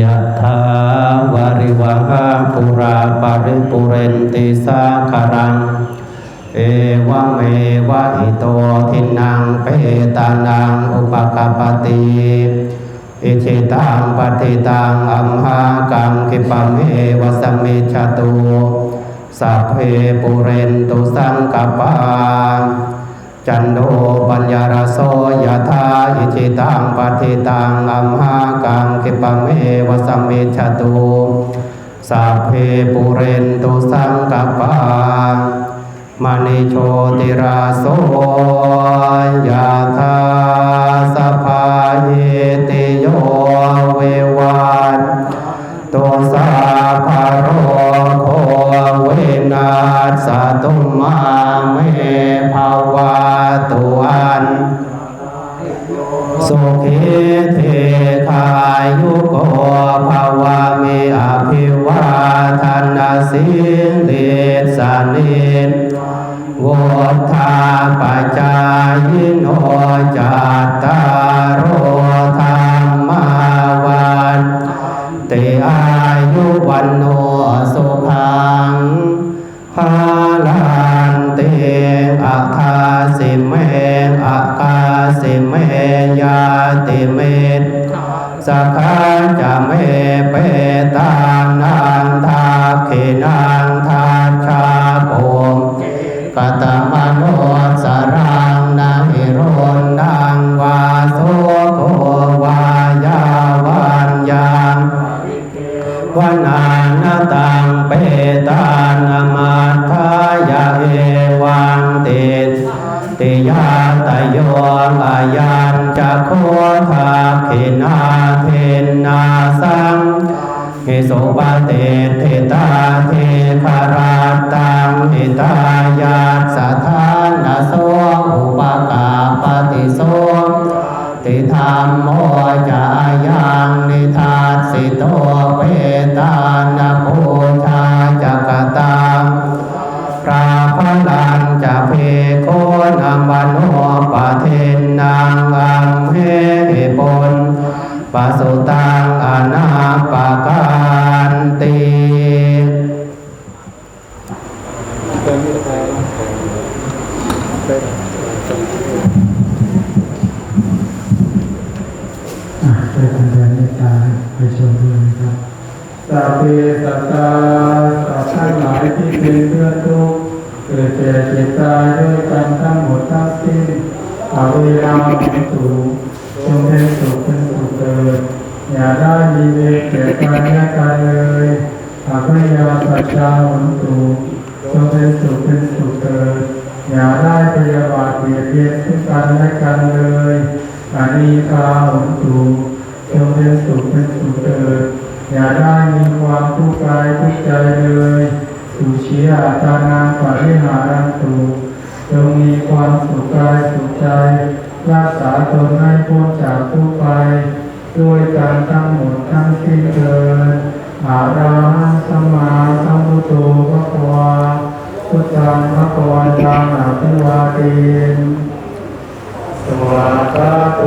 ยะถาวาริวหาปุราปาริปุเรนติสาคารัง เอวเมวะอิโตทินังเปตานังอุปกปปติอิชิตังปฏิตังอัมหากังคิปเมวะสมมิจฉตุสัพเพปุเรนตุสังกปา จันโดปัญญารโสยธาอิจิตังปฏิตังอัมหากังคิปะเมวสัมมิจตุสัพเพปุเรนตุสังกปามณิโชติราโสยธาสภาเยติโย สุขีเทคายุโกภาวะเมอภิวาทนาสิลิสานินวุฒาปัจจายโนจัตตารโอธรรมาวันเตอายุวันโนสุขังภาลันเตอาคาสิเมอาคา สิเมยาติเมตสักขาจะเมเปตานังทาขินังทาชาโปมกตมโนสรังนาหิโรนังวาโสโกวายาวันยังวนานาตังเปตานามาทายาเอวังติติยา ยันจะโคทาขินาเทนาสังเฮโสุปเพระลังจะเพโคนัมวันโนปะเทนนางอัมเหปุนปัสสุตังอนาปการติอะไปทำแรงเมตตาไปชมด้วยนะครับสัพเพสัตตาสัตว์ทั้งหลายที่เป็นเพื่อนทุกข์ กิดแก่เจ็บตายด้วยกันทั้งหมดทั้งสิ้นอาเวลาของสูจงเป็นสุขเป็นสุขเกิดอย่าได้มีเวรแก่กันและกันเลยหากไม่ยอมสัจจาหนสูจงเป็นสุขเป็นสุขเกิดอย่าได้พยาบาทเบียดเบียนซึ่งกันและกันเลยอานีคาหนสูจงเป็นสุขเป็นสุขเกิดอย่าได้มีความทุกข์กายทุกข์ใจเลย สุชีอาตานังปริหารันตุจงมีความสุขกายสุขใจรักษาตนให้พ้นจากทุกไปด้วยการทั้งหมดทั้งสิ้นเกินอาราหังสัมมาสัมพุทโธพระควาพุทธังพระกวันตังอภิวาเทนสวากาโต